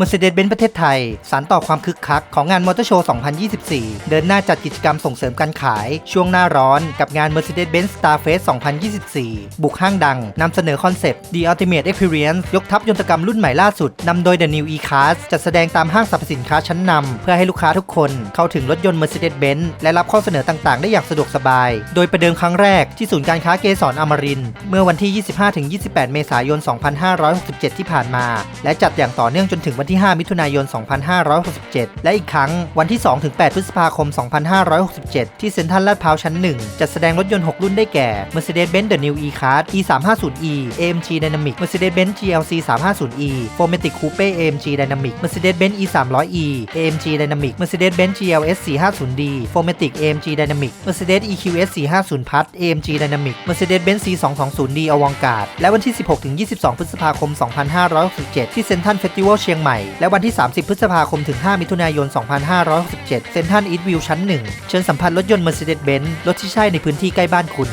Mercedes-Benz ประเทศไทย สานต่อความคึกคักของงานมอเตอร์โชว์ 2024 เดินหน้าจัดกิจกรรมส่งเสริมการขาย ช่วงหน้าร้อนกับงาน Mercedes-Benz Starfest 2024 บุกห้างดังนำเสนอคอนเซปต์ The Ultimate Experience ยกทัพยนตกรรมรุ่นใหม่ล่าสุดนำโดย The New E-Class จัดแสดงตามห้างสรรพสินค้าชั้นนำเพื่อให้ลูกค้าทุกคนเข้าถึงรถยนต์ Mercedes-Benz และรับข้อเสนอต่างๆ ได้อย่างสะดวกสบาย โดยประเดิมครั้งแรกที่ศูนย์การค้าเกสรอมรินเมื่อวันที่ 25-28 เมษายน 2567 ที่ผ่านมา และจัดอย่างต่อเนื่องจนถึงวันที่ 5 มิถุนายน 2567 และอีกครั้งวันที่ 2-8 พฤษภาคม 2567 ที่เซ็นทรัลลาดพร้าวชั้น 1 จัดแสดงรถยนต์ 6 รุ่นได้แก่ Mercedes-Benz The New E-Class E350e AMG Dynamic Mercedes-Benz GLC 350e Formatic Coupe AMG Dynamic Mercedes-Benz E300e AMG Dynamic Mercedes-Benz GLS 450d Formatic AMG Dynamic Mercedes EQS 450 Plus AMG Dynamic Mercedes-Benz C220d Avantgarde และวันที่ 16-22 พฤษภาคม 2567 ที่เซ็นทรัลเฟสติวัลเชียงใหม่และวันที่ 30 พฤษภาคมถึง 5 มิถุนายน 2567 เซ็นทรัลอีทวิวชั้น 1 เชิญสัมผัสรถยนต์ Mercedes-Benz รถที่ใช่ในพื้นที่ใกล้บ้านคุณ